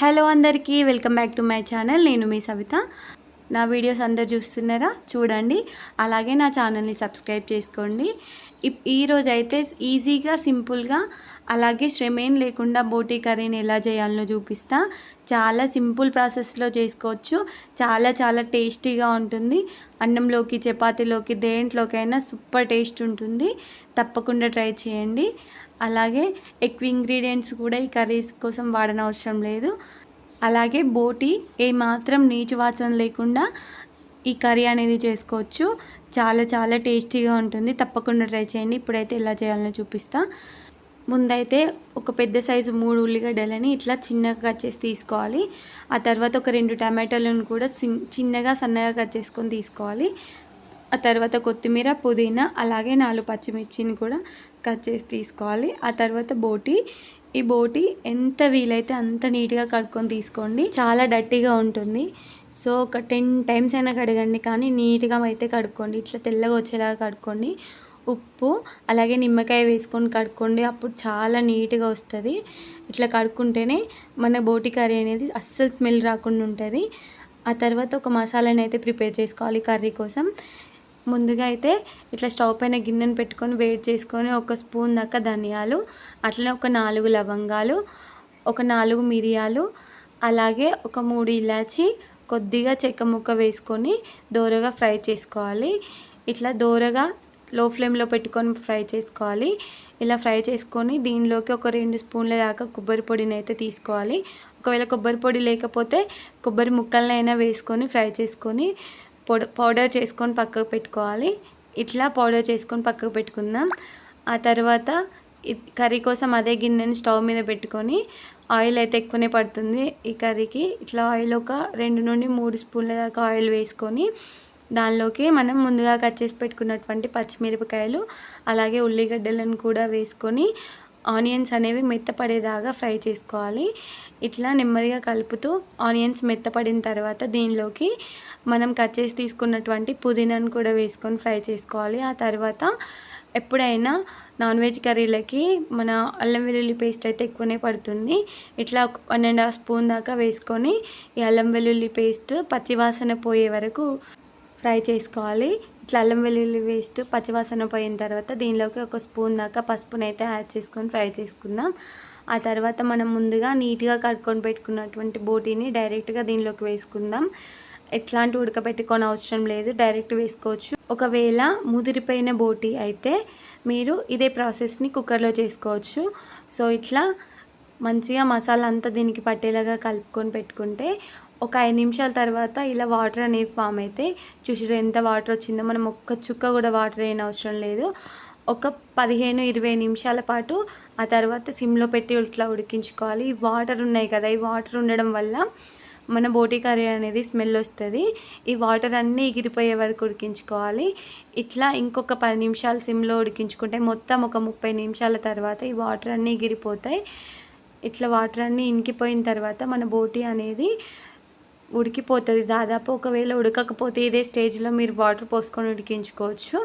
Hello అందరికీ welcome back to my channel. నేను మీ సవిత. నా వీడియోస్ అందరు చూస్తున్నారా? చూడండి. అలాగే నా ఛానల్ని సబ్స్క్రైబ్ చేసుకోండి. ఇప్- ఈరోజు అయితే ఈజీగా సింపుల్గా అలాగే శ్రమ ఏం లేకుండా బోటీ కర్రీని ఎలా చేయాలనో చూపిస్తా. చాలా సింపుల్ ప్రాసెస్లో చేసుకోవచ్చు. చాలా చాలా టేస్టీగా ఉంటుంది. అన్నంలోకి చపాతీలోకి దేంట్లోకైనా సూపర్ టేస్ట్ ఉంటుంది. తప్పకుండా ట్రై చేయండి. అలాగే ఎక్కువ ఇంగ్రీడియంట్స్ కూడా ఈ కర్రీస్ కోసం వాడనవసరం లేదు. అలాగే బోటి ఏమాత్రం నీచు వాసన లేకుండా ఈ కర్రీ అనేది చేసుకోవచ్చు. చాలా చాలా టేస్టీగా ఉంటుంది. తప్పకుండా ట్రై చేయండి. ఇప్పుడైతే ఎలా చేయాలో చూపిస్తా. ముందైతే ఒక పెద్ద సైజు మూడు ఉల్లిగడ్డలని ఇట్లా చిన్నగా కట్ చేసి తీసుకోవాలి. ఆ తర్వాత ఒక రెండు టమాటాలను కూడా చిన్నగా సన్నగా కట్ చేసుకొని తీసుకోవాలి. ఆ తర్వాత కొత్తిమీర పుదీనా అలాగే నాలుగు పచ్చిమిర్చిని కూడా కట్ చేసి తీసుకోవాలి. ఆ తర్వాత బోటి. ఈ బోటి ఎంత వీలైతే అంత నీట్గా కడుక్కొని తీసుకోండి. చాలా డట్టీగా ఉంటుంది. సో ఒక టెన్ టైమ్స్ అయినా కడగండి. కానీ నీట్గా అయితే కడుక్కోండి. ఇట్లా తెల్లగా వచ్చేలాగా కడుక్కోండి. ఉప్పు అలాగే నిమ్మకాయ వేసుకొని కడుక్కోండి. అప్పుడు చాలా నీట్గా వస్తుంది. ఇట్లా కడుక్కుంటేనే మన బోటి కర్రీ అనేది అస్సలు స్మెల్ రాకుండా ఉంటుంది. ఆ తర్వాత ఒక మసాలాని అయితే ప్రిపేర్ చేసుకోవాలి కర్రీ కోసం. ముందుగా అయితే ఇట్లా స్టవ్ పైన గిన్నెను పెట్టుకొని వేడి చేసుకొని ఒక స్పూన్ దాకా ధనియాలు అట్లనే ఒక నాలుగు లవంగాలు ఒక నాలుగు మిరియాలు అలాగే ఒక మూడు ఇలాచి కొద్దిగా చెక్క ముక్క వేసుకొని దోరగా ఫ్రై చేసుకోవాలి. ఇట్లా దోరగా లో ఫ్లేమ్లో పెట్టుకొని ఫ్రై చేసుకోవాలి. ఇలా ఫ్రై చేసుకొని దీనిలోకి ఒక రెండు స్పూన్ల దాకా కొబ్బరి పొడిని అయితే తీసుకోవాలి. ఒకవేళ కొబ్బరి పొడి లేకపోతే కొబ్బరి ముక్కలనైనా వేసుకొని ఫ్రై చేసుకొని పౌడర్ చేసుకొని పక్కకు పెట్టుకోవాలి. ఇట్లా పౌడర్ చేసుకొని పక్కకు పెట్టుకుందాం. ఆ తర్వాత కర్రీ కోసం అదే గిన్నెని స్టవ్ మీద పెట్టుకొని ఆయిల్ అయితే ఎక్కువనే పడుతుంది ఈ కర్రీకి. ఇట్లా ఆయిల్ ఒక రెండు నుండి మూడు స్పూన్ల దాకా ఆయిల్ వేసుకొని దానిలోకి మనం ముందుగా కట్ చేసి పెట్టుకున్నటువంటి పచ్చిమిరపకాయలు అలాగే ఉల్లిగడ్డలను కూడా వేసుకొని ఆనియన్స్ అనేవి మెత్తపడేదాకా ఫ్రై చేసుకోవాలి. ఇట్లా నెమ్మదిగా కలుపుతూ ఆనియన్స్ మెత్తపడిన తర్వాత దీనిలోకి మనం కట్ చేసి తీసుకున్నటువంటి పుదీనాను కూడా వేసుకొని ఫ్రై చేసుకోవాలి. ఆ తర్వాత ఎప్పుడైనా నాన్ వెజ్ కర్రీలకి మన అల్లం వెల్లుల్లి పేస్ట్ అయితే ఎక్కువనే పడుతుంది. ఇట్లా వన్ అండ్ హాఫ్ స్పూన్ దాకా వేసుకొని ఈ అల్లం వెల్లుల్లి పేస్ట్ పచ్చివాసన పోయే వరకు ఫ్రై చేసుకోవాలి. ఇట్లా అల్లం వెల్లుల్లి వేస్ట్ పచ్చివాసన పోయిన తర్వాత దీనిలోకి ఒక స్పూన్ దాకా పసుపునైతే అయితే యాడ్ చేసుకొని ఫ్రై చేసుకుందాం. ఆ తర్వాత మనం ముందుగా నీట్గా కట్టుకొని పెట్టుకున్నటువంటి బోటీని డైరెక్ట్గా దీనిలోకి వేసుకుందాం. ఎట్లాంటి ఉడకబెట్టుకొని అవసరం లేదు డైరెక్ట్ వేసుకోవచ్చు. ఒకవేళ ముదిరిపోయిన బోటీ అయితే మీరు ఇదే ప్రాసెస్ని కుక్కర్లో చేసుకోవచ్చు. సో ఇట్లా మంచిగా మసాలా అంతా దీనికి పట్టేలాగా కలుపుకొని పెట్టుకుంటే ఒక ఐదు నిమిషాల తర్వాత ఇలా వాటర్ అనేవి ఫామ్ అయితే చూసిరు ఎంత వాటర్ వచ్చిందో మనం ఒక్క చుక్క కూడా వాటర్ అయిన అవసరం లేదు. ఒక పదిహేను ఇరవై నిమిషాల పాటు ఆ తర్వాత సిమ్లో పెట్టి ఇట్లా ఉడికించుకోవాలి. ఈ వాటర్ ఉన్నాయి కదా ఈ వాటర్ ఉండడం వల్ల మన బోటీ కర్రీ అనేది స్మెల్ వస్తుంది. ఈ వాటర్ అన్నీ ఎగిరిపోయే వరకు ఉడికించుకోవాలి. ఇట్లా ఇంకొక పది నిమిషాలు సిమ్లో ఉడికించుకుంటే మొత్తం ఒక ముప్పై నిమిషాల తర్వాత ఈ వాటర్ అన్నీ ఎగిరిపోతాయి. ఇట్లా వాటర్ అన్నీ ఇంకిపోయిన తర్వాత మన బోటీ అనేది ఉడికిపోతుంది. దాదాపు ఒకవేళ ఉడకకపోతే ఇదే స్టేజ్లో మీరు వాటర్ పోసుకొని ఉడికించుకోవచ్చు.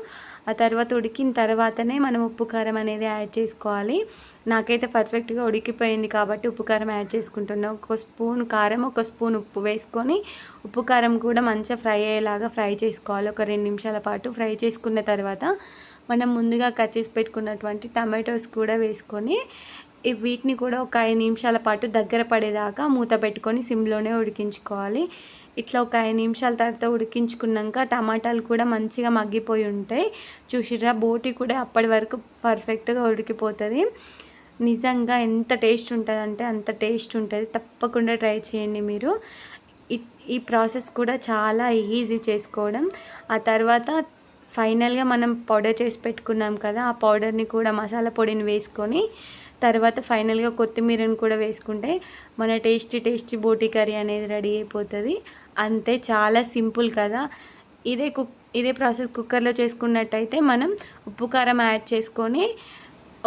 ఆ తర్వాత ఉడికిన తర్వాతనే మనం ఉప్పు కారం అనేది యాడ్ చేసుకోవాలి. నాకైతే పర్ఫెక్ట్గా ఉడికిపోయింది కాబట్టి ఉప్పు కారం యాడ్ చేసుకుంటున్నాను ఒక స్పూన్ కారం ఒక స్పూన్ ఉప్పు వేసుకొని ఉప్పు కారం కూడా మంచిగా ఫ్రై అయ్యేలాగా ఫ్రై చేసుకోవాలి. ఒక రెండు నిమిషాల పాటు ఫ్రై చేసుకున్న తర్వాత మనం ముందుగా కట్ చేసి పెట్టుకున్నటువంటి టమాటోస్ కూడా వేసుకొని వీటిని కూడా ఒక ఐదు నిమిషాల పాటు దగ్గర పడేదాకా మూత పెట్టుకొని సిమ్లోనే ఉడికించుకోవాలి. ఇట్లా ఒక ఐదు నిమిషాల తర్వాత ఉడికించుకున్నాక టమాటాలు కూడా మంచిగా మగ్గిపోయి ఉంటాయి. చూసిరా బోటి కూడా అప్పటి వరకు పర్ఫెక్ట్గా ఉడికిపోతుంది. నిజంగా ఎంత టేస్ట్ ఉంటుందంటే అంత టేస్ట్ ఉంటుంది. తప్పకుండా ట్రై చేయండి మీరు. ఈ- ఈ ప్రాసెస్ కూడా చాలా ఈజీ చేసుకోవడం. ఆ తర్వాత ఫైనల్గా మనం పౌడర్ చేసి పెట్టుకున్నాం కదా ఆ పౌడర్ని కూడా మసాలా పొడిని వేసుకొని తర్వాత ఫైనల్గా కొత్తిమీరని కూడా వేసుకుంటే మన టేస్టీ టేస్టీ బోటి కర్రీ అనేది రెడీ అయిపోతుంది. అంతే చాలా సింపుల్ కదా. ఇదే కుక్ ఇదే ప్రాసెస్ కుక్కర్లో చేసుకున్నట్టయితే మనం ఉప్పు కారం యాడ్ చేసుకొని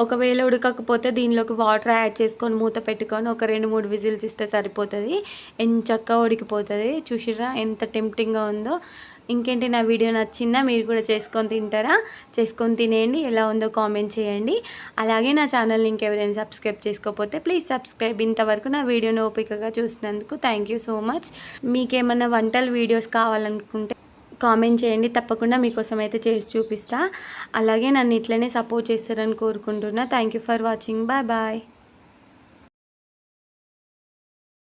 ఒకవేళ ఉడకకపోతే దీనిలోకి వాటర్ యాడ్ చేసుకొని మూత పెట్టుకొని ఒక రెండు మూడు విజిల్స్ ఇస్తే సరిపోతుంది. ఎంచక్క ఉడికిపోతుంది. చూసిరా ఎంత టెంప్టింగ్గా ఉందో. ఇంకేంటి నా వీడియో నచ్చిందా? మీరు కూడా చేసుకొని తింటారా? చేసుకొని తినేయండి. ఎలా ఉందో కామెంట్ చేయండి. అలాగే నా ఛానల్ని ఇంకెవరైనా సబ్స్క్రైబ్ చేసుకోకపోతే ప్లీజ్ సబ్స్క్రైబ్. ఇంతవరకు నా వీడియోని ఓపికగా చూసినందుకు థ్యాంక్ యూ సో మచ్. మీకేమన్నా వంటల వీడియోస్ కావాలనుకుంటే కామెంట్ చేయండి. తప్పకుండా మీకోసం అయితే చేసి చూపిస్తా. అలాగే నన్ను ఇట్లనే సపోర్ట్ చేస్తారని కోరుకుంటున్నా. Thank you for watching bye bye